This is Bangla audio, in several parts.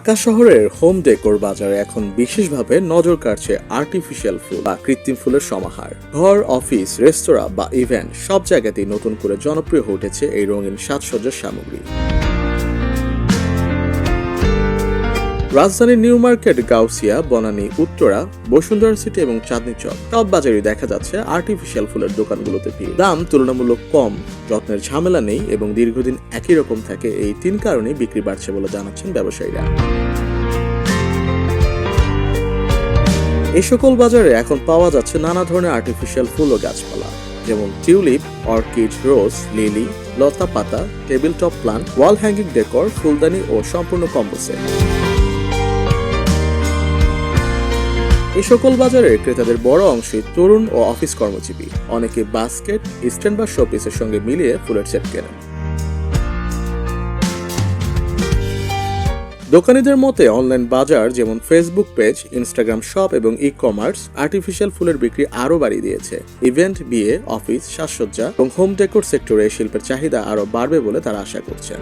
ঢাকা শহরের হোম ডেকোর বাজারে এখন বিশেষভাবে নজর কাড়ছে আর্টিফিশিয়াল ফুল বা কৃত্রিম ফুলের সমাহার। ঘর, অফিস, রেস্তোরাঁ বা ইভেন্ট সব জায়গাতেই নতুন করে জনপ্রিয় হয়ে উঠেছে এই রঙিন সাজসজ্জার সামগ্রী। রাজধানীর New Market, Gausia, Banani, Uttara, Bashundhara city এবং চাঁদনী চক। সব বাজারে দেখা যাচ্ছে আর্টিফিশিয়াল ফুলের দোকানগুলোতে ভিড়। দাম তুলনামূলক কম, যত্নের ঝামেলা নেই এবং দীর্ঘদিন একই রকম থাকে এই তিন কারণে বিক্রি বাড়ছে বলে জানাচ্ছেন ব্যবসায়ীরা। এই সকল বাজারে এখন পাওয়া যাচ্ছে নানা ধরনের আর্টিফিশিয়াল ফুল ও গাছপালা, যেমন টিউলিপ, অর্কিড, রোজ, লিলি লতা পাতা table top plant, wall hanging decor, ফুলদানি ও সম্পূর্ণ কম্বো সেট। এই সকল বাজারে ক্রেতাদের বড় অংশই তরুণ ও অফিস কর্মজীবী। অনেকে বাস্কেট স্ট্যান্ড বা শোপিসের সঙ্গে মিলিয়ে ফুলের সেট কেনেন। দোকানীদের মতে, অনলাইন বাজার যেমন ফেসবুক পেজ ইনস্টাগ্রাম শপ এবং ই কমার্স আর্টিফিশিয়াল ফুলের বিক্রি আরও বাড়িয়ে দিয়েছে। ইভেন্ট বিয়ে অফিস সাজসজ্জা এবং হোম ডেকোর সেক্টরে শিল্পের চাহিদা আরও বাড়বে বলে তারা আশা করছেন।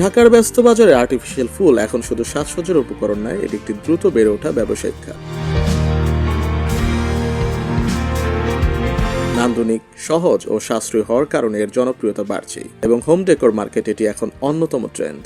ঢাকার ব্যস্ত বাজারে আর্টিফিশিয়াল ফুল এখন শুধু সাজসজ্জার উপকরণ নয়, এটি একটি দ্রুত বেড়ে ওঠা ব্যবসায়িক খাত নান্দনিক, সহজ ও সাশ্রয়ী হওয়ার কারণে এর জনপ্রিয়তা বাড়ছে এবং হোম ডেকোর মার্কেট এটি এখন অন্যতম ট্রেন্ড